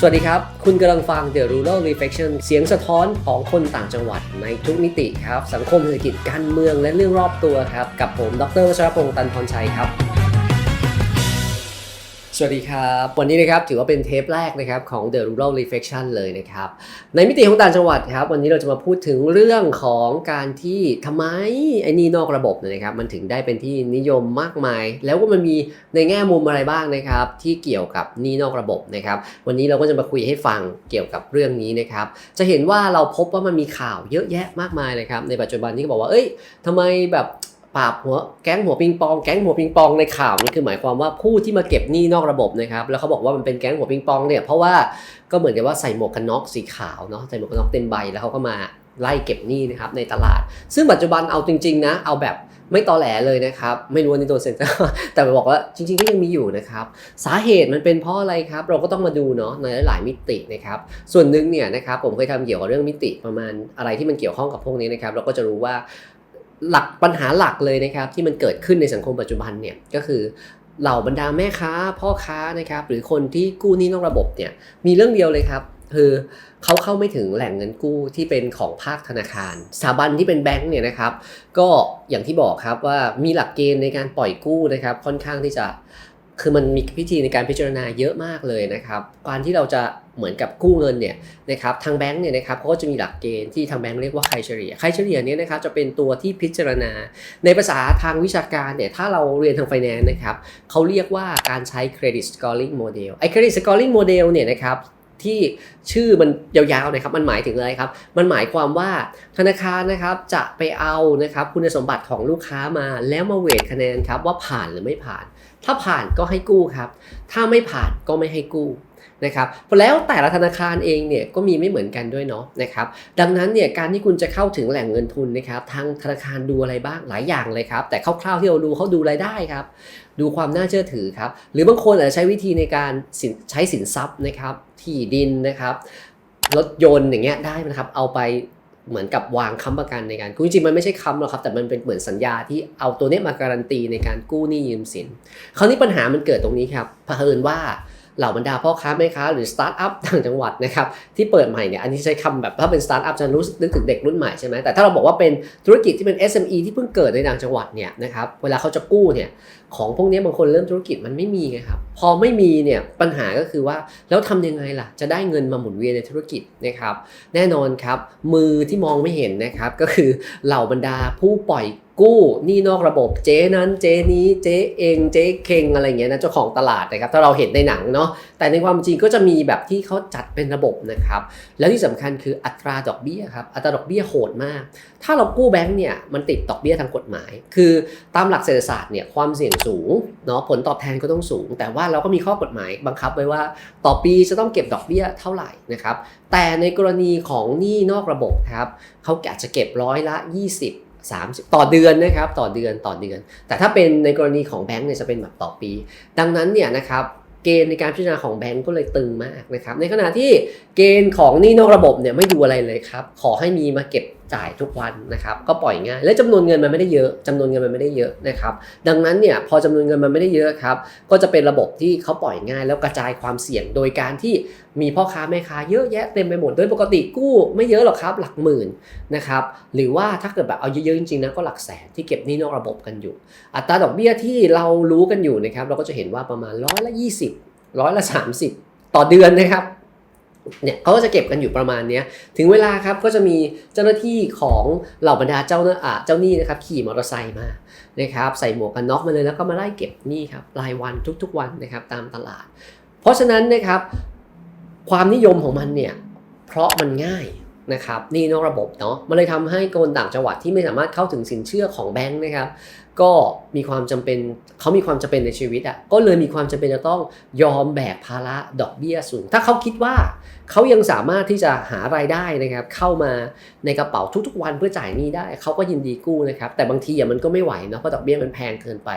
สวัสดีครับ คุณกำลังฟัง The Rural Reflection เสียงสะท้อนของคนต่างจังหวัดในทุกมิติครับ สังคมเศรษฐกิจการเมืองและเรื่องรอบตัวครับ กับผม ดรวชรพงษ์ตันพรชัยครับ สวัสดีครับ วันนี้นะครับถือว่าเป็นเทปแรกนะครับของ The Rural Reflection เลยนะครับ ในมิติของต่างจังหวัดครับ วันนี้เราจะมาพูดถึงเรื่องของการที่ทำไมไอ้นี่นอกระบบนะครับ มันถึงได้เป็นที่นิยมมากมาย แล้วก็มันมีในแง่มุมอะไรบ้างนะครับ ที่เกี่ยวกับนี่นอกระบบนะครับ วันนี้เราก็จะมาคุยให้ฟังเกี่ยวกับเรื่องนี้นะครับ จะเห็นว่าเราพบว่ามันมีข่าวเยอะแยะมากมายเลยครับในปัจจุบันที่ก็บอกว่าเอ้ยทำไมแบบ ปราบหัวแก๊งหัวปิงปอง แก๊งหัวปิงปองในข่าวนี่คือหมายความว่าผู้ที่มาเก็บหนี้นอกระบบนะครับแล้วเขาบอกว่ามันเป็นแก๊งหัวปิงปองเนี่ยเพราะว่าก็เหมือนกับว่าใส่หมวกกันน็อกสีขาวเนาะใส่หมวกกันน็อกเต็มใบแล้วเขาก็มาไล่เก็บหนี้นะครับในตลาด ซึ่งปัจจุบันเอาจริงๆนะเอาแบบไม่ตอแหลเลยนะครับ ไม่รู้ว่านี่ตัวเซ็นเซอร์แต่บอกว่าจริงๆก็ยังมีอยู่นะครับ สาเหตุมันเป็นเพราะอะไรครับ เราก็ต้องมาดูเนาะในหลายมิตินะครับ ส่วนหนึ่งเนี่ยนะครับผมเคยทำเกี่ยวกับเรื่องมิติประมาณอะไรที่มันเกี่ยวข้องกับพวกนี้นะครับ เราก็จะรู้ว่า หลักปัญหาหลักเลยนะครับที่มันเกิดขึ้นในสังคมปัจจุบันเนี่ยก็คือเหล่าบรรดาแม่ค้า พ่อค้านะครับหรือคนที่กู้หนี้นอกระบบเนี่ยมีเรื่องเดียวเลยครับคือเขาเข้าไม่ถึงแหล่งเงินกู้ที่เป็นของภาคธนาคารสถาบันที่เป็นแบงก์เนี่ยนะครับ ก็อย่างที่บอกครับว่ามีหลักเกณฑ์ในการปล่อยกู้นะครับ ค่อนข้างที่จะ คือมันมีพิธีในการพิจารณาเยอะมากเลยนะครับ การที่เราจะเหมือนกับกู้เงินเนี่ยนะครับทางแบงก์เนี่ยนะครับเขาก็จะมีหลักเกณฑ์ที่ทางแบงก์เรียกว่าใครเฉลี่ยใครเฉลี่ยเนี่ยนะครับจะเป็นตัวที่พิจารณา ในภาษาทางวิชาการเนี่ยถ้าเราเรียนทางไฟแนนซ์นะครับเขาเรียกว่าการใช้ credit scoring model ไอ้ credit scoring model เนี่ยนะครับ ที่ชื่อมันยาวๆนะครับมันหมายถึงอะไรครับ มันหมายความว่าธนาคารนะครับจะไปเอานะครับคุณสมบัติของลูกค้ามา แล้วมาเวทคะแนนครับว่าผ่านหรือไม่ผ่าน ถ้าผ่านก็ให้กู้ครับ ถ้าไม่ผ่านก็ไม่ให้กู้นะครับแล้วแต่ละธนาคารเองเนี่ยก็มีไม่เหมือนกันด้วยเนาะนะครับดังนั้นเนี่ยการที่คุณจะเข้าถึงแหล่งเงินทุนนะครับทางธนาคารดูอะไรบ้างหลายอย่างเลยครับ แต่คร่าวๆที่เราดูเขาดูรายได้ครับ ดูความน่าเชื่อถือครับ หรือบางคนอาจจะใช้วิธีในการใช้สินทรัพย์นะครับ ที่ดินนะครับรถยนต์อย่างเงี้ยได้นะครับเอาไปเหมือนกับวางค้ำประกันในการกู้จริงมันไม่ใช่ค้ำหรอกครับ แต่มันเป็นเหมือนสัญญาที่เอาตัวเนี้ยมาการันตีในการกู้หนี้ยืมสินคราวนี้ปัญหามันเกิดตรงนี้ครับเผอิญว่าเหล่าบรรดาพ่อค้าแม่ค้าหรือสตาร์ทอัพต่างจังหวัดนะครับที่เปิดใหม่เนี่ยอันนี้ใช้คำแบบถ้าเป็นสตาร์ทอัพจะรู้นึกถึงเด็กรุ่นใหม่ใช่ไหมแต่ถ้าเราบอกว่าเป็นธุรกิจที่เป็น SME ที่เพิ่งเกิดในต่างจังหวัดเนี่ยนะครับเวลาเขาจะกู้เนี่ยของพวกนี้บางคนเริ่มธุรกิจมันไม่มีไงครับ พอไม่มีเนี่ยปัญหาก็คือว่าแล้วทำยังไงล่ะ จะได้เงินมาหมุนเวียนในธุรกิจนะครับ แน่นอนครับ มือที่มองไม่เห็นนะครับ ก็คือเหล่าบรรดาผู้ปล่อยกู้หนี่นอกระบบเจ๊นั้นเจ๊นี้เจ๊เองเจ๊เคงอะไรเงี้ยนะเจ้าของตลาดนะครับถ้าเราเห็นในหนังเนาะแต่ในความจริงก็จะมีแบบที่เขาจัดเป็นระบบนะครับ แล้วที่สำคัญคืออัตราดอกเบี้ยครับอัตราดอกเบี้ยโหดมาก ถ้าเรากู้แบงก์เนี่ยมันติดดอกเบี้ยทางกฎหมาย คือตามหลักเศรษฐศาสตร์เนี่ยความเสี่ยงสูงเนาะผลตอบแทนก็ต้องสูง แต่ว่าเราก็มีข้อกฎหมายบังคับไว้ว่าต่อปีจะต้องเก็บดอกเบี้ยเท่าไหร่นะครับแต่ในกรณีของหนี้นอกระบบครับเขาอาจจะเก็บร้อยละ 20 30 ต่อเดือนนะครับต่อเดือนต่อเดือน แต่ถ้าเป็นในกรณีของแบงก์เนี่ยจะเป็นแบบต่อปี ดังนั้นเนี่ยนะครับเกณฑ์ในการพิจารณาของแบงก์ก็เลยตึงมากนะครับในขณะที่เกณฑ์ของหนี้นอกระบบเนี่ยไม่ดูอะไรเลยครับขอให้มีมาเก็บจ่ายทุกวันนะครับก็ปล่อยง่ายและจำนวนเงินมันไม่ได้เยอะจำนวนเงินมันไม่ได้เยอะนะครับดังนั้นเนี่ยพอจำนวนเงินมันไม่ได้เยอะครับก็จะเป็นระบบที่เขาปล่อยง่าย แล้วกระจายความเสี่ยงโดยการที่มีพ่อค้าแม่ค้าเยอะแยะเต็มไปหมดโดยปกติกู้ไม่เยอะหรอกครับหลักหมื่นนะครับหรือว่าถ้าเกิดแบบเอาเยอะๆจริงๆนะก็หลักแสนที่เก็บหนี้นอกระบบกันอยู่ อัตราดอกเบี้ยที่เรารู้กันอยู่นะครับเราก็จะเห็นว่าประมาณร้อยละ20ร้อยละ30 ต่อเดือนนะครับ เนี่ยเขาก็จะเก็บกันอยู่ประมาณเนี้ยถึงเวลาครับก็จะมีเจ้าหน้าที่ของเหล่าบรรดาเจ้าหน้าอ่าเจ้าหนี้นะครับขี่มอเตอร์ไซค์มานะครับใส่หมวกกันน็อกมาเลยแล้วก็มาไล่เก็บหนี้ครับรายวันทุกๆวันนะครับตามตลาด เพราะฉะนั้นนะครับความนิยมของมันเนี่ยเพราะมันง่ายนะครับนี่นอกระบบเนาะมันเลยทำให้คนต่างจังหวัดที่ไม่สามารถเข้าถึงสินเชื่อของแบงค์นะครับ ก็มีความจำเป็นเขามีความจำเป็นในชีวิตอะก็เลยมีความจำเป็นจะต้องยอมแบกภาระดอกเบี้ยสูง ถ้าเขาคิดว่าเขายังสามารถที่จะหารายได้นะครับ เข้ามาในกระเป๋าทุกๆ วันเพื่อจ่ายหนี้ได้เขาก็ยินดีกู้นะครับ แต่บางทีอะมันก็ไม่ไหวเนาะเพราะดอกเบี้ยมันแพงเกินไป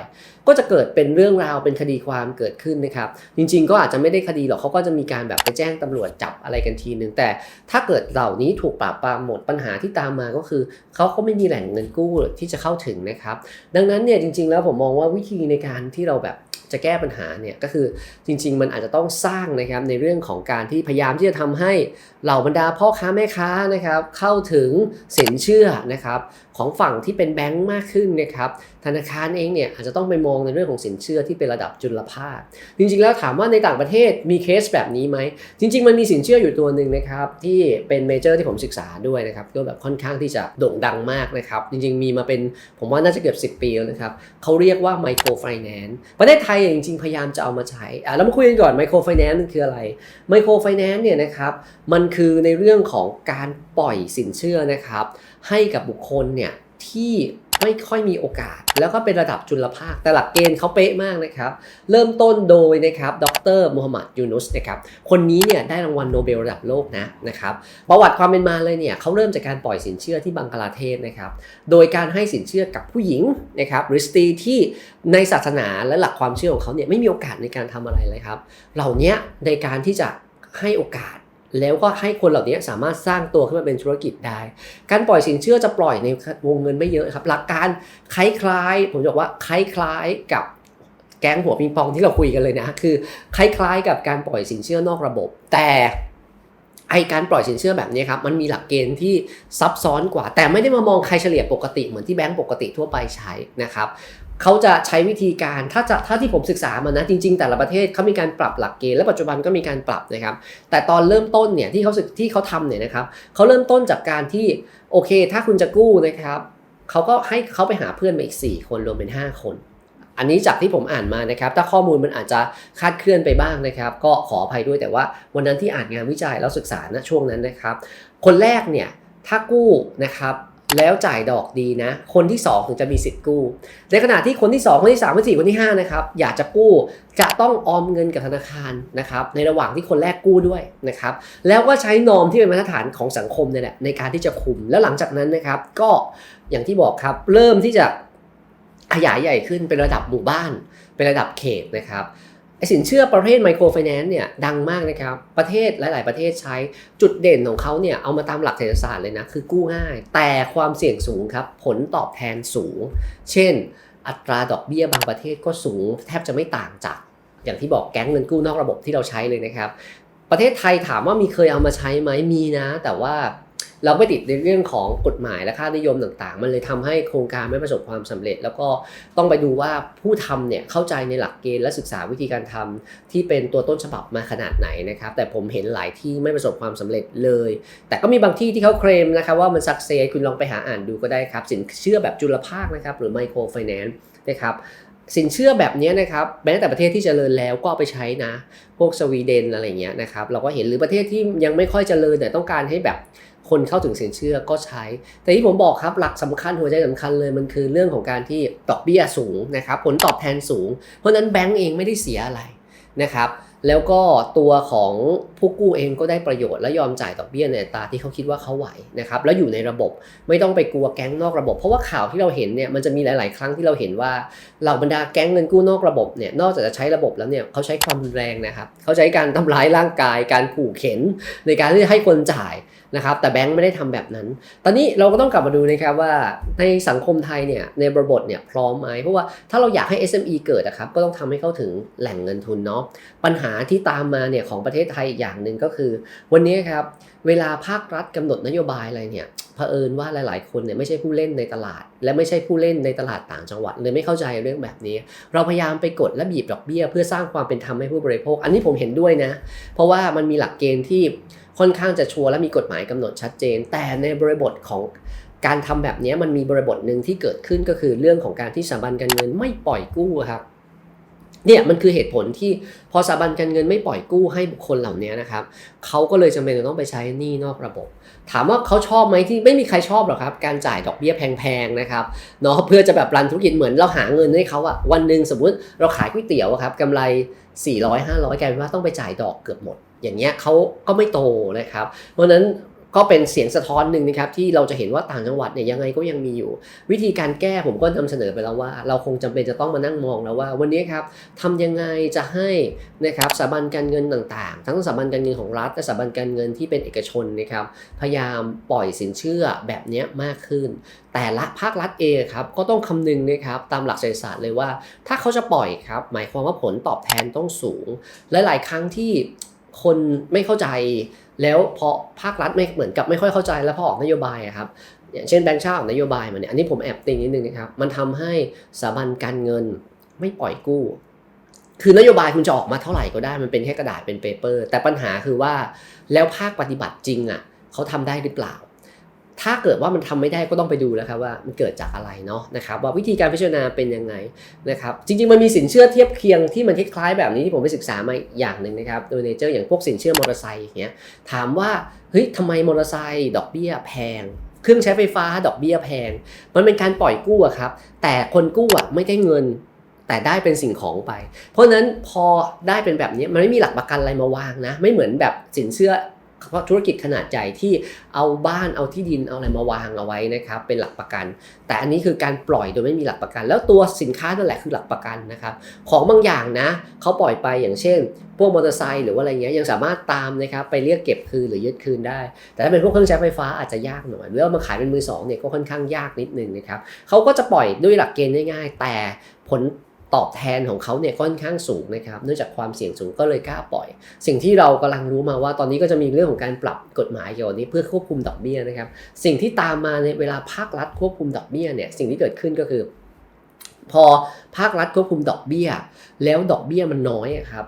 ก็จะเกิดเป็นเรื่องราวเป็นคดีความเกิดขึ้นนะครับ จริง ๆ ก็อาจจะไม่ได้คดีหรอกเขาก็จะมีการแบบไปแจ้งตำรวจจับอะไรกันทีนึงแต่ถ้าเกิดเหล่านี้ถูกปราบปรามหมดปัญหาที่ตามมาก็คือเขาก็ไม่มีแหล่งเงินกู้ที่จะเข้าถึงนะครับดังนั้นเนี่ยจริง ๆ แล้วผมมองว่าวิธีในการที่เราแบบ จะแก้ปัญหาเนี่ยก็คือจริง ๆ มันอาจจะต้องสร้างนะครับในเรื่องของการที่พยายามที่จะทำให้เหล่าบรรดาพ่อค้าแม่ค้านะครับเข้าถึงสินเชื่อนะครับของฝั่งที่เป็นแบงก์มากขึ้นนะครับธนาคารเองเนี่ยอาจจะต้องไปมองในเรื่องของสินเชื่อที่เป็นระดับจุลภาค จริงๆ แล้วถามว่าในต่างประเทศมีเคสแบบนี้ไหม จริง ๆ มันมีสินเชื่ออยู่ตัวหนึ่งนะครับที่เป็นเมเจอร์ที่ผมศึกษาด้วยนะครับก็แบบค่อนข้างที่จะโด่งดังมากนะครับจริง ๆ มีมาเป็นผมว่าน่าจะเกือบ 10 ปีแล้วนะครับเขาเรียกว่าไมโครไฟแนนซ์ประเทศไทยจริงๆ พยายามจะเอามาใช้อะแล้วมาคุยกันก่อนไมโครไฟแนนซ์คืออะไรไมโครไฟแนนซ์เนี่ยนะครับมันคือในเรื่องของการปล่อยสินเชื่อนะครับ ให้กับบุคคลเนี่ยที่ ไม่ค่อยมีโอกาส แล้วก็เป็นระดับจุลภาค แต่หลักเกณฑ์เขาเป๊ะมากนะครับ เริ่มต้นโดยนะครับดรมูฮัมหมัดยูนุสนะครับคนนี้เนี่ยได้รางวัลโนเบลระดับโลกนะนะครับประวัติความเป็นมาเลยเนี่ยเขาเริ่มจากการปล่อยสินเชื่อที่บังกลาเทศนะครับโดยการให้สินเชื่อกับผู้หญิงนะครับหรือสตรีที่ในศาสนาและหลักความเชื่อของเขาเนี่ยไม่มีโอกาสในการทำอะไรเลยครับเหล่านี้ในการที่จะให้โอกาส แล้วก็ให้คนเหล่านี้สามารถสร้างตัวขึ้นมาเป็นธุรกิจได้ การปล่อยสินเชื่อจะปล่อยในวงเงินไม่เยอะครับ หลักการคล้ายๆ ผมจะบอกว่าคล้ายๆกับแก๊งหัวปิงปองที่เราคุยกันเลยนะ คือคล้ายๆ กับการปล่อยสินเชื่อนอกระบบ แต่ไอการปล่อยสินเชื่อแบบนี้ครับมันมีหลักเกณฑ์ที่ซับซ้อนกว่า แต่ไม่ได้มามองใครเฉลี่ยปกติเหมือนที่แบงก์ปกติทั่วไปใช้นะครับ เขาจะใช้วิธีการถ้าจะถ้าที่ผมศึกษามานะจริง ๆ แต่ละประเทศเขามีการปรับหลักเกณฑ์และปัจจุบันก็มีการปรับนะครับ แต่ตอนเริ่มต้นเนี่ยที่เขาศึกที่เขาทำเนี่ยนะครับเขาเริ่มต้นจากการที่โอเค ถ้าคุณจะกู้นะครับเขาก็ให้เขาไปหาเพื่อนมาอีก 4 คนรวมเป็น 5 คน อันนี้จากที่ผมอ่านมานะครับ ถ้าข้อมูลมันอาจจะคาดเคลื่อนไปบ้างนะครับ ก็ขออภัยด้วยแต่ว่าวันนั้นที่อ่านงานวิจัยแล้วศึกษาณช่วงนั้นนะครับ คนแรกเนี่ยถ้ากู้นะครับ แล้วจ่ายดอกดีนะ คนที่ 2 ถึงจะมีสิทธิ์กู้ ในขณะที่คนที่ 2 คนที่ 3 คนที่ 4 คนที่5นะครับอยากจะกู้จะต้องออมเงินกับธนาคารนะครับในระหว่างที่คนแรกกู้ด้วยนะครับแล้วก็ใช้นอมที่เป็นมาตรฐานของสังคมเนี่ยแหละในการที่จะคุมแล้วหลังจากนั้นนะครับ ก็อย่างที่บอกครับเริ่มที่จะขยายใหญ่ขึ้นเป็นระดับหมู่บ้าน เป็นระดับเขตนะครับ ไอสินเชื่อประเภทไมโครไฟแนนซ์เนี่ยดังมากนะครับ ประเทศหลาย ๆ ประเทศใช้จุดเด่นของเขาเนี่ยเอามาตามหลักเศรษฐศาสตร์เลยนะ คือกู้ง่าย แต่ความเสี่ยงสูงครับ ผลตอบแทนสูง เช่น อัตราดอกเบี้ยบางประเทศก็สูง แทบจะไม่ต่างจาก อย่างที่บอกแก๊งเงินกู้นอกระบบที่เราใช้เลยนะครับ ประเทศไทยถามว่ามีเคยเอามาใช้ไหมมีนะ แต่ว่า เราไม่ติดในเรื่องของกฎหมายและค่านิยมต่างๆ มันเลยทำให้โครงการไม่ประสบความสำเร็จ แล้วก็ต้องไปดูว่าผู้ทำเนี่ยเข้าใจในหลักเกณฑ์และศึกษาวิธีการทำที่เป็นตัวต้นฉบับมาขนาดไหนนะครับแต่ผมเห็นหลายที่ไม่ประสบความสำเร็จเลย แต่ก็มีบางที่ที่เขาเคลมนะครับว่ามันสักเซสคุณลองไปหาอ่านดูก็ได้ครับสินเชื่อแบบจุลภาคนะครับหรือไมโครไฟแนนซ์นะครับสินเชื่อแบบนี้นะครับแม้แต่ประเทศที่เจริญแล้วก็ไปใช้นะ พวกสวีเดนอะไรเงี้ยนะครับเราก็เห็นหรือประเทศที่ยังไม่ค่อยเจริญแต่ต้องการให้แบบ คนเข้าถึงสินเชื่อก็ใช้ แต่ที่ผมบอกครับหลักสำคัญหัวใจสำคัญเลยมันคือเรื่องของการที่ดอกเบี้ยสูงนะครับผลตอบแทนสูง เพราะฉะนั้นแบงก์เองไม่ได้เสียอะไรนะครับแล้วก็ตัวของผู้กู้เองก็ได้ประโยชน์และยอมจ่ายดอกเบี้ยในตาที่เขาคิดว่าเขาไหวนะครับแล้วอยู่ในระบบไม่ต้องไปกลัวแก๊งนอกระบบ เพราะว่าข่าวที่เราเห็นเนี่ยมันจะมีหลาย ๆ ครั้งที่เราเห็นว่าเหล่าบรรดาแก๊งเงินกู้นอกระบบเนี่ยนอกจากจะใช้ระบบแล้วเนี่ยเขาใช้ความรุนแรงนะครับเขาใช้การทำร้ายร่างกาย การขู่เข็นในการที่ให้คนจ่ายนะครับแต่แบงค์ไม่ได้ทำแบบนั้น ตอนนี้เราก็ต้องกลับมาดูนะครับว่าในสังคมไทยเนี่ยในบริบทเนี่ยพร้อมไหมเพราะว่าถ้าเราอยากให้ SME เกิดนะครับก็ต้องทำให้เข้าถึงแหล่งเงินทุนเนาะปัญหาที่ตามมาเนี่ยของประเทศไทยอีกอย่างหนึ่งก็คือ วันนี้ครับเวลาภาครัฐกำหนดนโยบายอะไรเนี่ย เผอิญว่าหลาย ๆ คนเนี่ยไม่ใช่ผู้เล่นในตลาด และไม่ใช่ผู้เล่นในตลาดต่างจังหวัดเลยไม่เข้าใจเรื่องแบบนี้ เราพยายามไปกดและบีบดอกเบี้ย เพื่อสร้างความเป็นธรรมให้ผู้บริโภค อันนี้ผมเห็นด้วยนะ เพราะว่ามันมีหลักเกณฑ์ที่ค่อนข้างจะชัวร์และมีกฎหมายกำหนดชัดเจน แต่ในบริบทของการทำแบบนี้มันมีบริบทหนึ่งที่เกิดขึ้นก็คือเรื่องของการที่สถาบันการเงินไม่ปล่อยกู้ครับ เนี่ยมันคือเหตุผลที่พอสถาบันการเงินไม่ปล่อยกู้ให้บุคคลเหล่านี้นะครับเขาก็เลยจำเป็นต้องไปใช้หนี้นอกระบบ ถามว่าเขาชอบไหมที่ไม่มีใครชอบหรอกครับ การจ่ายดอกเบี้ยแพงๆนะครับเนาะเพื่อจะแบบรันธุรกิจเหมือนเราหาเงินให้เขาอะวันหนึ่งสมมุติเราขายก๋วยเตี๋ยวอะครับกำไร 400 500กลายเป็นว่าต้องไปจ่ายดอกเกือบหมด อย่างเงี้ยเขาก็ไม่โตนะครับ เพราะนั้น ก็เป็นเสียงสะท้อนหนึ่งนะครับที่เราจะเห็นว่าต่างจังหวัดเนี่ยยังไงก็ยังมีอยู่ วิธีการแก้ผมก็นำเสนอไปแล้วว่า เราคงจำเป็นจะต้องมานั่งมองแล้วว่า วันนี้ครับทำยังไงจะให้นะครับสถาบันการเงินต่างๆ ทั้งสถาบันการเงินของรัฐและสถาบันการเงินที่เป็นเอกชนนะครับพยายามปล่อยสินเชื่อแบบนี้มากขึ้น แต่ละภาครัฐเองครับก็ต้องคำนึงนะครับตามหลักเศรษฐศาสตร์เลยว่า ถ้าเขาจะปล่อยครับหมายความว่าผลตอบแทนต้องสูง และหลายครั้งที่คนไม่เข้าใจ แล้วพอภาครัฐไม่เหมือนกับไม่ค่อยเข้าใจแล้วพอออกนโยบายครับอย่างเช่นแบงค์ชาติออกนโยบายมาเนี่ยอันนี้ผมแอบติงนิดนึงนะครับมันทำให้สถาบันการเงินไม่ปล่อยกู้ คือนโยบายคุณจะออกมาเท่าไหร่ก็ได้มันเป็นแค่กระดาษเป็นเปเปอร์ แต่ปัญหาคือว่าแล้วภาคปฏิบัติจริงอะเขาทำได้หรือเปล่า ถ้าเกิดว่ามันทำไม่ได้ก็ต้องไปดูแล้วครับว่ามันเกิดจากอะไรเนาะนะครับว่าวิธีการพิจารณาเป็นยังไงนะครับจริงๆมันมีสินเชื่อเทียบเคียงที่มันคล้ายๆแบบนี้ที่ผมไปศึกษามาอย่างหนึ่งนะครับโดยเนเจอร์อย่างพวกสินเชื่อมอเตอร์ไซค์อย่างเงี้ยถามว่าเฮ้ยทำไมมอเตอร์ไซค์ดอกเบี้ยแพงเครื่องใช้ไฟฟ้าดอกเบี้ยแพง มันเป็นการปล่อยกู้ครับ แต่คนกู้อะไม่ได้เงิน แต่ได้เป็นสิ่งของไป เพราะฉะนั้นพอได้เป็นแบบนี้มันไม่มีหลักประกันอะไรมาวางนะ ไม่เหมือนแบบสินเชื่อ ธุรกิจขนาดใหญ่ที่เอาบ้านเอาที่ดินเอาอะไรมาวางเอาไว้นะครับเป็นหลักประกัน แต่อันนี้คือการปล่อยโดยไม่มีหลักประกัน แล้วตัวสินค้านั่นแหละคือหลักประกันนะครับของบางอย่างนะเขาปล่อยไปอย่างเช่น พวกมอเตอร์ไซค์หรือว่าอะไรเงี้ยยังสามารถตามนะครับไปเรียกเก็บคืนหรือยึดคืนได้ แต่ถ้าเป็นพวกเครื่องใช้ไฟฟ้าอาจจะยากหน่อยหรือว่ามาขายเป็นมือสองเนี่ยก็ค่อนข้างยากนิดนึงนะครับเขาก็จะปล่อยด้วยหลักเกณฑ์ง่ายๆ แต่ผล ตอบแทนของเขาเนี่ยค่อนข้างสูงนะครับเนื่องจากความเสี่ยงสูงก็เลยกล้าปล่อย สิ่งที่เรากำลังรู้มาว่าตอนนี้ก็จะมีเรื่องของการปรับกฎหมายเกี่ยวกับนี้เพื่อควบคุมดอกเบี้ยนะครับ สิ่งที่ตามมาในเวลาภาครัฐควบคุมดอกเบี้ยเนี่ยสิ่งที่เกิดขึ้นก็คือ พอภาครัฐควบคุมดอกเบี้ย แล้วดอกเบี้ยมันน้อยครับ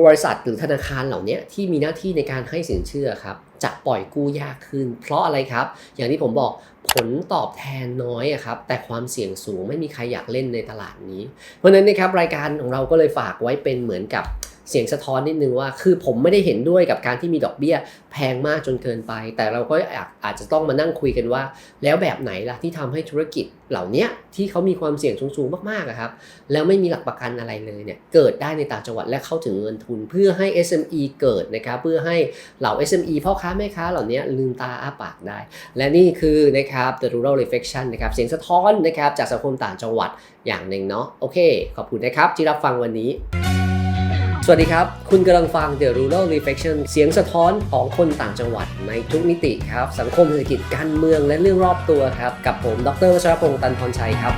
บริษัทหรือธนาคารเหล่านี้ที่มีหน้าที่ในการให้สินเชื่อครับจะปล่อยกู้ยากขึ้น เพราะอะไรครับ อย่างที่ผมบอกผลตอบแทนน้อยครับแต่ความเสี่ยงสูงไม่มีใครอยากเล่นในตลาดนี้ เพราะฉะนั้นนะครับรายการของเราก็เลยฝากไว้เป็นเหมือนกับ เสียงสะท้อนนิดนึงว่า คือผมไม่ได้เห็นด้วยกับการที่มีดอกเบี้ยแพงมากจนเกินไป แต่เราก็อาจอาจจะต้องมานั่งคุยกันว่า แล้วแบบไหนล่ะที่ทำให้ธุรกิจเหล่านี้ที่เขามีความเสี่ยงสูงๆมากๆครับ แล้วไม่มีหลักประกันอะไรเลยเนี่ยเกิดได้ในต่างจังหวัดและเข้าถึงเงินทุน เพื่อให้ SME เกิดนะครับเพื่อให้เหล่า SME พ่อค้าแม่ค้าเหล่านี้ลืมตาอ้าปากได้ และนี่คือนะครับ The Rural Reflection นะครับเสียงสะท้อนนะครับจากสังคมต่างจังหวัดอย่างหนึ่งเนาะโอเค ขอบคุณนะครับที่รับฟังวันนี้ วัสดีครับ คุณกำลังฟัง The Rural Reflection เสียงสะท้อนของคนต่างจังหวัดในทุกมิติครับ สังคมเศรษฐกิจการเมืองและเรื่องรอบตัวครับ กับผม ดรวชรพงศ์ตันพรชัยครับ